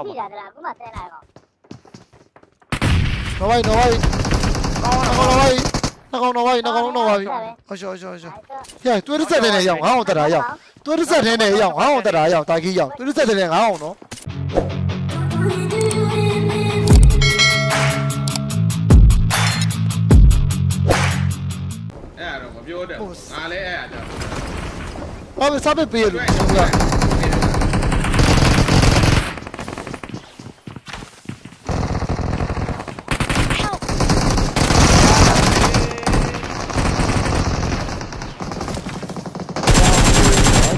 အောက်ကြမှာည့်တာလားအခုမှဆင်းလာတော့နော်ဝိုင်းနော်ဝိုင်းကောင်းနှတော့ကောင်နော်ဝိုင်းနှကောင်နော်ဝိုင်းနှကောင်နော်ဝိုင်းအရှောအရှောအရှောဟဲ့တွေးရစက်တဲ့နဲ့ရောက်ငါ့အောင်တရာရောက်တွေးရစက်တဲ့နဲ့ရောက်ငါ့အောင်တရာရောက်တာကြီးရောက်တွေးရစက်တဲ့နဲ့ငါ့အောင်နော်အဲ့ဒါတော့မပြောတဲ့ငါလည်းအဲ့ဒါကြောင့်ဘာပဲစားပစ်ပေးရလို့ကျွန်တော်က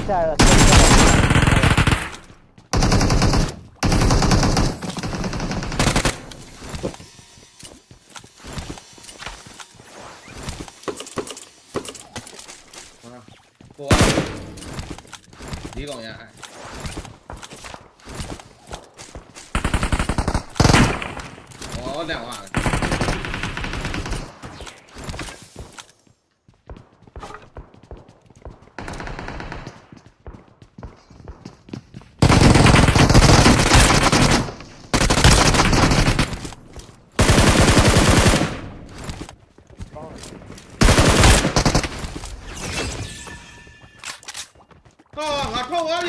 အဲ့ဒါတော့ကိုကဒီကောင်ရအဲ့ဟောတယ်ဟာ တော့ငါထော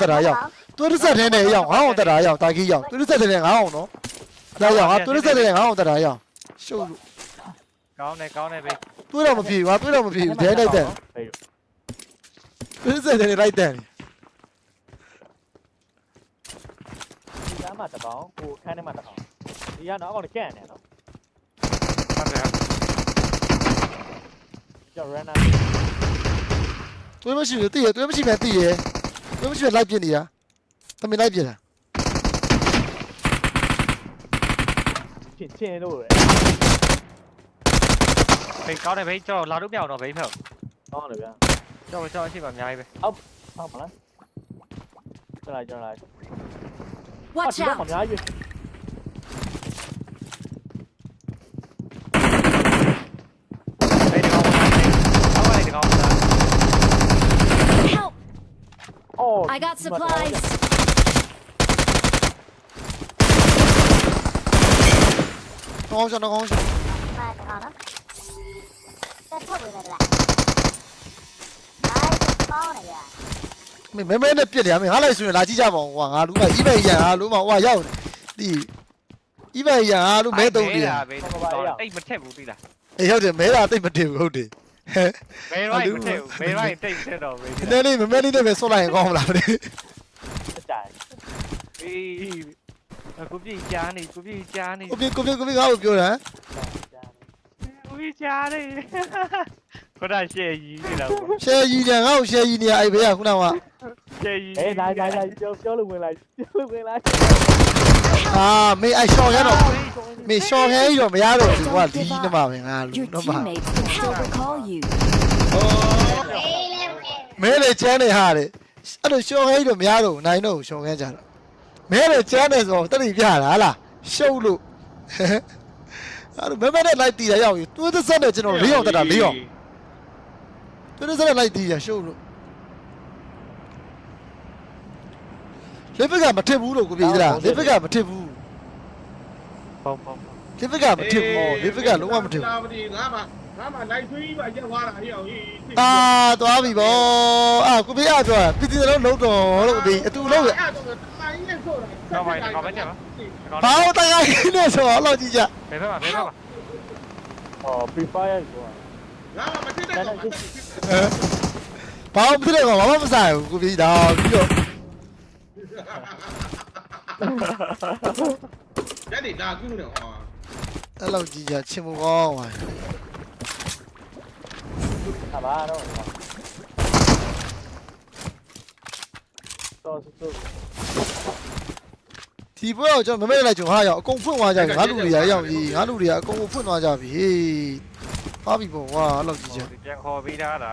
တရာရောက်တွေးရစက်တဲ့နဲ့ရောက်ငါ့အောင်တရာရောက်တာကြီးရောက်တွေးရစက်တဲ့နဲ့ငါ့အောင်နော်ရောက်ရောက်ငါတွေးရစက်တဲ့နဲ့ငါ့အောင်တရာရောက်ရှုပ်လို့ကောင်းတယ်ကောင်းတယ်ဘေးတွေးတော့မဖြစ်ဘူးငါတွေးတော့မဖြစ်ဘူးဒဲလိုက်တယ်တွေးရစက်တဲ့နဲ့လိုက်တယ် ဒီက မ်းမှာတစ်ပေါင်းကိုခန်းထဲမှာတစ်ပေါင်းဒီကတော့အောက်ကနေကျန်နေနော်ဟုတ်တယ်ကျော်ရန်နာတွေးမရှိဘူးတည်ရတွေးမရှိမှတည်ရတွေးမရှိမှလိုက်ပြနေတာသမင်လိုက်ပြတာချင်းချင်းလို့ရဘေးကောင်းတယ်ဘေးကျွန်တော်လာလို့မရအောင်တော့ဘေးဖက်ကောင်းတယ်ဗျာကျွန်တော်ကျွန်တော်အရှိမအများကြီးပဲဟုတ်မလားကျွန်တော်ကျွန်တော် Watch ဒီတော့ out! အများကြီးဘေးဒီကောင်ဝင်လာဘေးအောက်ကနေဒီကောင်ဝင်လာ Help! အော် I got supplies! ကောင်းရှောကောင်းရှောမှန်တော့နော်တက်ထု မင်းမဲမဲနဲ့ပြစ်တယ်အမေငါလိုက်ဆိုရင်လာကြည့်ကြပါဦးကွာငါလူကဤဘက်ရန်ဟာလူမဟိုရောက်ဒီဤဘက်ရန်ဟာလူမဲတုံးနေတာဘေးအိတ်မထက်ဘူးသိလားအေးဟုတ်တယ်မဲတာတိတ်မတည်ဘူးဟုတ်တယ်ဟဲ့ဘေးရိုင်းမထက်ဘူးဘေးရိုင်းတိတ်ထက်တော့ဘေးဒီနေ့လေးမမဲလေးနဲ့ပဲဆွတ်လိုက်ရင်ကောင်းမလားမသိတိုင်ဘေးကိုပြည့်ကြားနေကိုပြည့်ကြားနေဘူးကိုပြကိုပြကိုပြငါ့ကိုပြောတာကိုပြည့်ကြားနေ ခရရှေ့ကြီးနေတာပေါ့ရှယ်ကြီးတယ်ငါ့ကိုရှယ်ကြီးနေအဲ့ဘေးကခုနကရှေ့ကြီးအေးနိုင်နိုင်နိုင်ပြောပြောလို့ဝင်လိုက်ပြောလို့ဝင်လိုက်အာမေအဲ့ရှော့ခဲတော့မေရှော့ခဲကြီးတော့မရတော့ဘူးကွာဒီနမှာပဲငါလူ Your နမှာ teammates can still recall you. ဟောအေးလေအေးမဲလေချမ်းနေဟာတယ်အဲ့လိုရှော့ခဲကြီးတော့မရတော့ဘူးနိုင်တော့ရှော့ခဲကြတော့မဲလေချမ်းနေဆိုတတိပြတာဟာလားရှုပ်လို့အဲ့လိုမဲမဲနဲ့လိုက်တီးရရောက်ပြီတွဲသက်ဆက်နဲ့ကျွန်တော်လေးအောင်တက်တာလေးအောင်တွဲ သက်ဆက်နဲ့လိုက်တီးရရှုပ်လို့လက်ဖက်ကမထစ်ဘူးလို့ကိုပြေးသလားလက်ဖက်ကမထစ်ဘူးပုံပုံလက်ဖက်ကမထစ်ဘူးလက်ဖက်ကလုံးဝမထစ်ဘူးလာမဒီငါမှငါမှလိုက်သွေးပါရက်သွားတာဟိအောင်ဟိအာသွားပြီဗောအာကိုပြေးအပြောတာပြည်စီလုံးလုံးတော်လို့ဒီအတူလုံးရအဲ့တော့တိုင်းနဲ့ဆိုတာတော့ပါတော့ပါကြပါဘာလို့တရားကြီးနေဆိုတော့လောက်ကြည့်ကြဘေးဖက်မှာဘေးဖက်မှာဟော prefire ကို ငါမှမသိတဲ့ကောင်ဘာလို့မသိတယ်ကောဘာမှမဆိုင်ဘူးကိုပြေးဒါပြီးတော့ရက်တွေဒါကူးနေဟောအဲ့လောက်ကြည့်ကြချင်မကောင်းပါအဘာတော့တော့ဆိုဒီပွဲတော့ကျွန်တော်မမေ့လိုက်ကြုံဟာရောက်အကုန်ဖွင့်သွားကြပြီငါလူတွေကရောက်ကြီးငါလူတွေကအကုန်ဖွင့်သွားကြပြီ ဟာပြီပေါ့ကွာအဲ့လောက်ကြီးချင်ပြန်ခေါ်ပေးထားတာ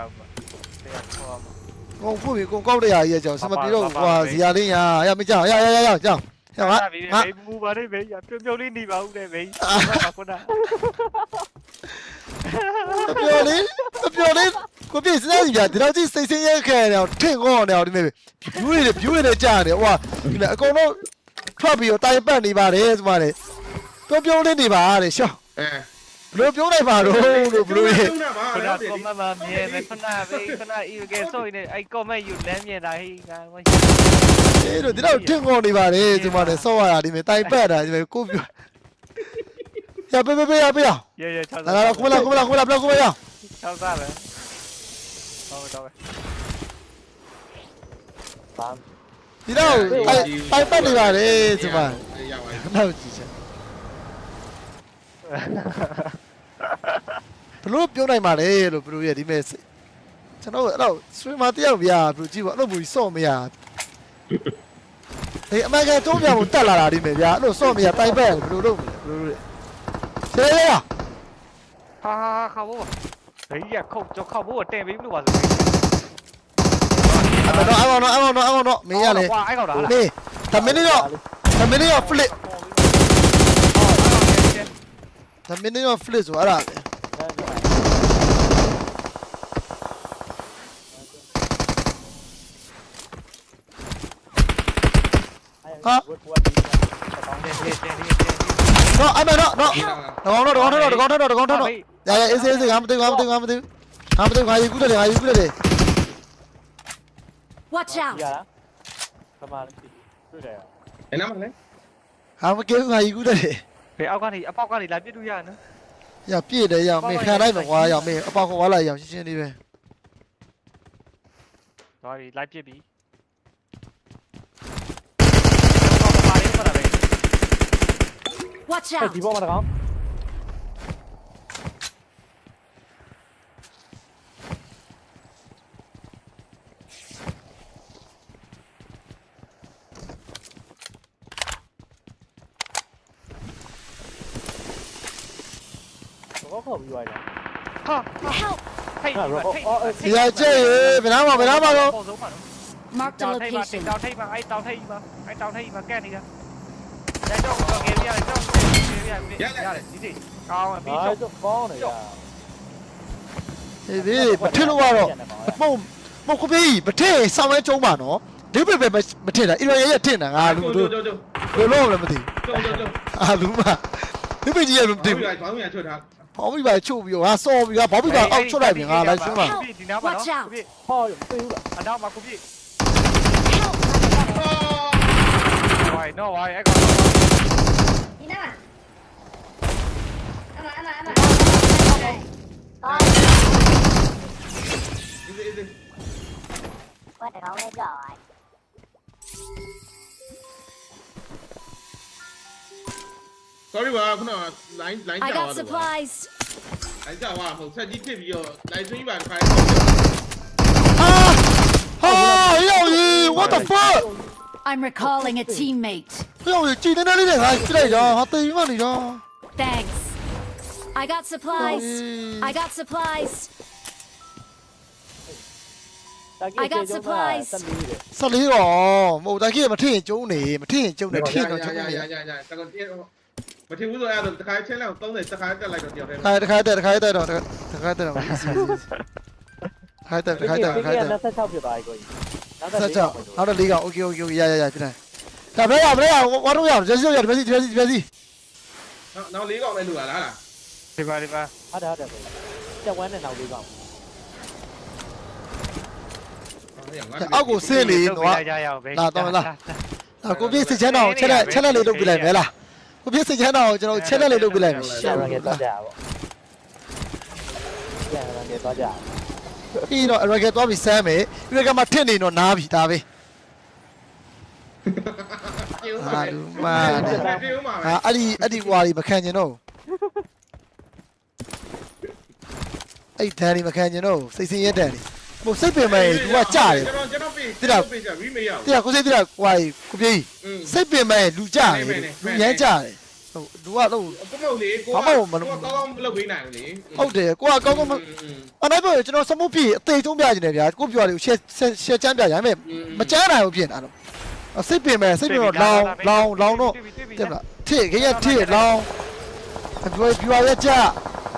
တရားခေါ်မှာအကုန်ဖွင့်ပြီအကုန်ကောက်တဲ့ရာကြီးကြောင်စမပြေတော့ကွာဇီယာလင်းရရမကြောက်ရရရရကြောင်ဟဲ့ငါပြီငါဘေးမူပါနဲ့ဘေးပြုံပြုံလေးနေပါဦးတဲ့ဘေးခုနအပြော်လေးအပြော်လေးကိုပြည့်စနေပြီဒီတော့ကြည့်စိတ်ဆင်းရဲခဲတယ်ထင့်ကောင်းတယ်ဒီမဲ့ဘျူးတွေဘျူးတွေကြားတယ်ဟိုဒီမဲ့အကုန်လုံးထွက်ပြီးတော့တိုင်ပတ်နေပါတယ်ဆိုမှလေပြောပြောလေးနေပါတဲ့ရှော့အဲဘ လို့ပြောလိုက်ပါတော့လို့ဘလို့ရဲ့ခုနကောမမမြဲမယ်ခုနဘေးခုနဤကဲဆိုရင်အဲ့ကောမန့်ယူလမ်းမြင်တာဟိငါအေးတို့ဒီတော့ထင့်ကောင်းနေပါတယ်ဆိုမှလေစော့ရတာဒီမဲ့တိုင်ပတ်တာဒီမဲ့ကိုပြောရပေးပေးပေးရပေးရရဲရဲချောင်းလာလာကိုလာကိုလာကိုလာဘလောက်ကိုရချောင်းစားပဲဟုတ်တော့ပဲဘာဒီတော့တိုင်ပတ်နေပါတယ်ဆိုမှရပါပြီနောက်ကြည့်ချင် ဘလို့ပြောနိုင်ပါလေလို့ဘလို့ရဲ့ဒီမဲ့ကျွန်တော်အဲ့တော့ဆွေးမတယောက်ဗျာဘလို့ကြည့်ပါအဲ့လိုမျိုးစော့မရအေးအမေကတုံးပြဖို့တက်လာတာဒီမဲ့ဗျာအဲ့လိုစော့မရတိုင်ပတ်ဘလို့လုပ်မလဲဘလို့လဲဆဲရဟာခါဘောဘေးရခုတ်ကြောက်ခောက်ဘောတဲ့ဘေးမလို့ပါဆိုအမတော့အမတော့အမတော့အမတော့မင်းရလေကွာအဲ့ကောင်လားနေတမင်းတော့တမင်းတော့ flip တမင်းတော့ flip ဆိုအဲ့ဒါလေ Ờ. Đó, anh ơi, đó, đó. Được không? Đó, được không? Đó, được không? Đó, được không? Đó, được. Dạ, dạ, yên tĩnh, yên tĩnh, ham tiêu, ham tiêu, ham tiêu. Ham tiêu, hay cứu đây, hay cứu đây. Watch out. Dạ. Tamam. Enak mana? Ham kêu hay cứu đây. Về ao con thì, ao con thì làm biết đuôi ra nữa. Dạ, biết đấy, dạ, mình khai đấy mà quá, dạ, mình ao con quá lại, dạ, đi về. Rồi, lại biết biết. Watch out. 뒤 보면 가. Thì ra chơi phải đá vào, phải đá vào đâu Mark the location. Tao thấy mà, anh tao thấy mà, anh tao thấy mà, kẹt thì kìa. Để cho ရတယ်ရတယ်ဒီဒီကောင်းပြီဟာတော့တော့ကောင်းတယ်ရဟေးဘေးမထစ်လို့ကတော့ပုံမခုပေးမထစ်ဆောင်းလဲကျုံးပါနော်ဒီပေပဲမထစ်တာအီရန်ရဲ့ထစ်တာငါလူတို့ကျုံကျုံဘယ်လိုလဲမသိကျုံကျုံကျုံအာလူမဒီပေကြီးရဲ့မသိဒီဘူးကဘောင်းရချွတ်ထားဘောပြီးပါချုပ်ပြီးတော့ငါစော်ပြီးတော့ဘောပြီးပါအောက်ချွတ်လိုက်ပြီငါလိုက်ဆွမ်းပါဒီနားမှာနော်ပြည့်ဟောရမသိဘူးလားအနောက်မှာကိုပြ God. Sorry ပါခုနက line line ကြာ I သွား got တယ် supplies. ။ line ကြာသွားတာမဟုတ်ဆက်ကြီးဖြစ်ပြီးတော့ line သွင်းပြီးပါတစ်ခါလေး ဟာယောက်ကြီး what the fuck I'm recalling a teammate. ယောက်ကြီးကြည်နေနေလေးနဲ့ဟာကြည့်လိုက်တော့ဟာတိမ်မှနေတော့ Thanks. I got supplies. I got supplies. တက်ကြီးကျေကျုံးတာတက်ပြီးတယ်ဆက်လေးတော့မဟုတ်တာကြီးမထင်ရင်ကျုံးနေမထင်ရင်ကျုံးနေထင်တော့ကျုံးနေရရရရတကယ်မထင်ဘူးဆိုအဲ့ဒါတခါချင်းလောက်30တခါတက်လိုက်တော့တယောက်တည်းခါတခါတက်တခါတက်တော့တခါတက်တော့ခါတက်တခါတက်ခါတက်26ဖြစ်သွားပြီကိုကြီးနောက်ဆက်ချနောက်တော့လေးကောင် okay okay okay ရရရပြတယ်ဒါဘယ်ရဘယ်ရဝါတော့ရဂျက်စီရဂျက်စီဂျက်စီဂျက်စီနောက်နောက်လေးကောင်ပဲလူလာလားဒီပါဒီပါဟုတ်တယ်ဟုတ်တယ်ကိုတက်ဝမ်းနဲ့နောက်လေးကောင် အောက်ကိုဆင်းနေတော့တော့ရရအောင်ပဲဒါကိုပြည့်စစ်ချမ်းတော့ချက်လက်ချက်လက်လေးလုပ်ပြလိုက်မဲလားကိုပြည့်စစ်ချမ်းတော့ကျွန်တော်ချက်လက်လေးလုပ်ပြလိုက်မယ်ရှယ်ရငယ်သွားကြပါရှယ်ရငယ်သွားကြပြီးတော့ racket သွားပြီးဆမ်းမယ် racket မှာထစ်နေတော့နားပြီဒါပဲဟာလူမနဲ့ပြေဦးမှာပဲဟာအဲ့ဒီအဲ့ဒီကွာကြီးမခံကျင်တော့အဲ့ဒန်ဒီမခံကျင်တော့စိတ်စင်းရဲဒန်ဒီ ဟိုစိတ်ပင်ပန်းရင် तू ကကြတယ် ကျွန်တော်ကျွန်တော်ပေးတိရ ပေးကြရီးမရဘူး တိရကိုစိတ်တိရဟွာကြီးကိုပြေးကြီးอืม စိတ်ပင်ပန်းရင်လူကြတယ်လေလူရမ်းကြတယ်ဟိုလူကတော့ ကိုမဟုတ်လေကိုကဘာမှကိုမလုပ် ကောင်းကောင်းမလုပ်ပေးနိုင်ဘူးလေဟုတ်တယ်ကိုကကောင်းကောင်းမအအနိုင်ပြောရင်ကျွန်တော်စမှုပြည့်အသေးဆုံးပြချင်တယ်ဗျာကိုပြောတယ်ရှယ်ရှယ်ချမ်းပြရိုင်းမဲ့မချမ်းနိုင်ဘူးပြင်တာတော့အစိတ်ပင်မဲ့စိတ်ပင်တော့လောင်းလောင်းလောင်းတော့တက်လာထိခရထိလောင်းဘယ်ပြောရကြ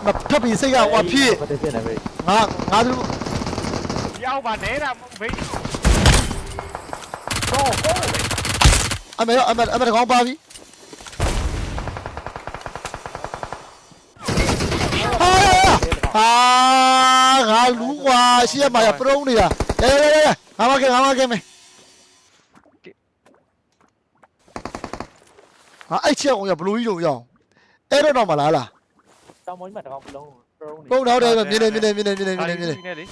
မထပ်ပြီးစိတ်ကဟွာဖြစ် ဖြစ်နေပဲငါငါတို့ ရောက်ပါနေတာဘေးအမေအမေအမေကောင်းပါပြီဟာဟာငါလူကွာရှေ့မှာရပရုံးနေတာရဲရဲရဲငါမကဲငါမကဲမေဟာအဲ့ချက်အောင်ရဘလူးကြီးုံရအောင်အဲ့တော့တော့မလားလားတောင်မောင်ကြီးမှာတကောင်လုံးတုံးနေပုံတော့တယ်မြင်နေမြင်နေမြင်နေမြင်နေမြင်နေမြင်နေ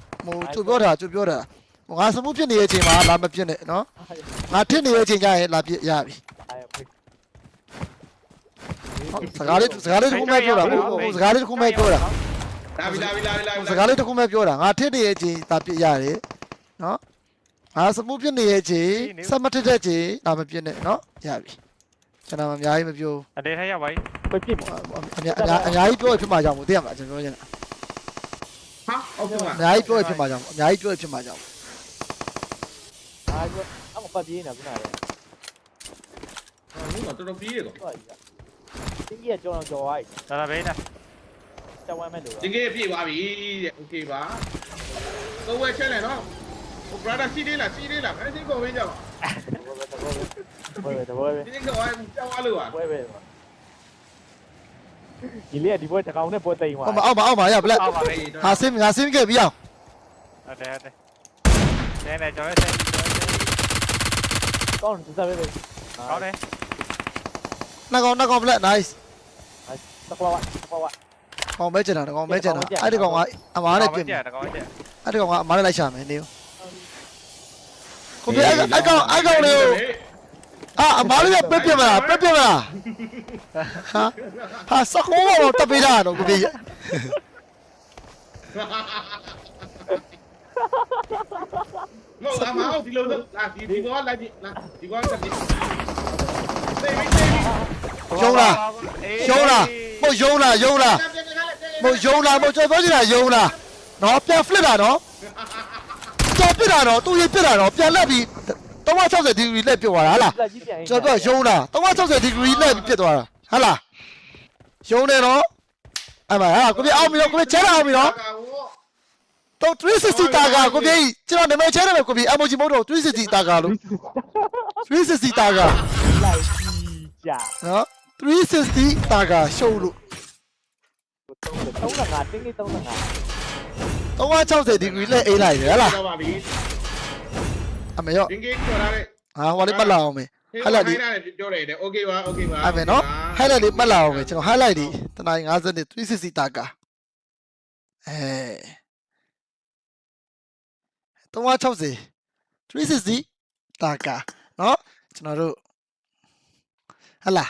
သူပြောတာသူပြောတာဟိုငါစမှုဖြစ်နေတဲ့အချိန်မှာလာမပြစ်နဲ့နော်ငါထစ်နေတဲ့အချိန်ကျရင်လာပြစ်ရပြီအဲ့ဖေးစကားလေးစကားလေးတစ်ခုမှပြောတာဟိုဟိုစကားလေးတစ်ခုမှပြောတာလာပြီလာပြီလာပြီလာပြီစကားလေးတစ်ခုမှပြောတာငါထစ်နေတဲ့အချိန်လာပြစ်ရတယ်နော်ငါစမှုဖြစ်နေတဲ့အချိန်စမထစ်တဲ့အချိန်လာမပြစ်နဲ့နော်ရပြီကျွန်တော်အများကြီးမပြောအတေထဲရောက်ပါပြီဖေးပြစ်အများအများအများကြီးပြောရဖြစ်မှာကြောင့်မသိရမှာကျွန်တော်ပြောချင်တာ ဟာအောက်ဆုံး အ က များကြီးပြောရဖြစ်မှာကြောင့်အများကြီးပြောရဖြစ်မှာကြောင့် အားရအမပတ်ပြေးနေခုနက ဟိုတော့တော်တော်ပြီးရတော့ တော့ကြီးတင်းကြီးကြောင်းကြော်ဝိုင်း ဒါဒါဘေးနာ တက်ဝမ်းမဲ့လို့ ဒီကေပြေးသွားပြီတဲ့โอเคပါတော့ဝဲချက်လိုက်နော်ဟို brother စီးသေးလားစီးသေးလားအဲ့ဒီကိုဝေးကြပါ ဘယ်ဘယ်ဘယ်ဘယ် ဒီကောင်းကြောက်သွားလို့ပါ ဘယ်ဘယ်ဒီလေးဒီဘက်တကောင်နဲ့ပေါ်တိန်သွား အောက်မှာအောက်မှာအောက်မှာရဘလက် အောက်ပါဘေး ဟာဆင်းငါဆင်းခဲ့ပြီးအောင် ဟုတ်တယ်ဟုတ်တယ်နဲနဲကျွန်တော်ဆက် ကောင်းတယ်စပဲ ပဲဟောတယ်နှစ်ကောင်နှစ်ကောင်ဘလက် nice တကွာတကွာကောင်ပဲကျန်တာတစ်ကောင်ပဲကျန်တာအဲ့ဒီကောင်ကအမားနဲ့ပြင်ကြတကောင်ကြအဲ့ဒီကောင်ကအမားနဲ့လိုက်ရှာမယ်နေကိုပြအဲ့အဲ့ကောင်အဲ့ကောင်လေးကို အာအမားလေးကပြက်ပြက်မလားပြက်ပြက်မလားဟာဟာစကောတော့တပေးတာတော့ကိုပြမဟုတ်အမအောင်ဒီလိုလာဒီဒီကောလိုက်ဒီလာဒီကောတက်ဒီသေပြီသေပြီယုံလားယုံလားမဟုတ်ယုံလားယုံလားမဟုတ်ယုံလားမဟုတ်ကျွန်တော်ပြောချင်တာယုံလားနော်ပြန် flip တာနော်ကြော်ပြစ်တာနော်သူရင်ပြစ်တာနော်ပြန်လက်ပြီး 360 degree လက်ပြစ်သွားတာဟလားလက်ကြီးပြန်ကျွန်တော်ပြောရုံးတာ360 degree နဲ့ပြစ်သွားတာဟဟလားရုံးတယ်နော်အဲ့မှာဟာကိုပြအောင်ပြီနော်ကိုပြချဲလာအောင်ပြီနော်တော့360တာကကိုပြကျွန်တော်နာမည်ချဲတယ်ကိုပြ emoji မဟုတ်တော့360တာကလို့360တာကလိုက်ကြီးကြာနော်360တာကရှုံးလို့35တင်းကြီး35 360 degree နဲ့အေးလိုက်တယ်ဟလားတော့ပါပြီ အမေရောဒင်ကေကျော်လာတဲ့ဟာဟိုလေးမှတ်လာအောင်မေ highlight ဒီပြောတယ်တဲ့ okay ပါ okay ပါအဲ့မေနော် highlight လေးမှတ်လာအောင်မေကျွန်တော် highlight ဒီတနင်္ဂနွေ50နဲ့360တာကအဲ360 360တာကနော်ကျွန်တော်တို့ဟလာ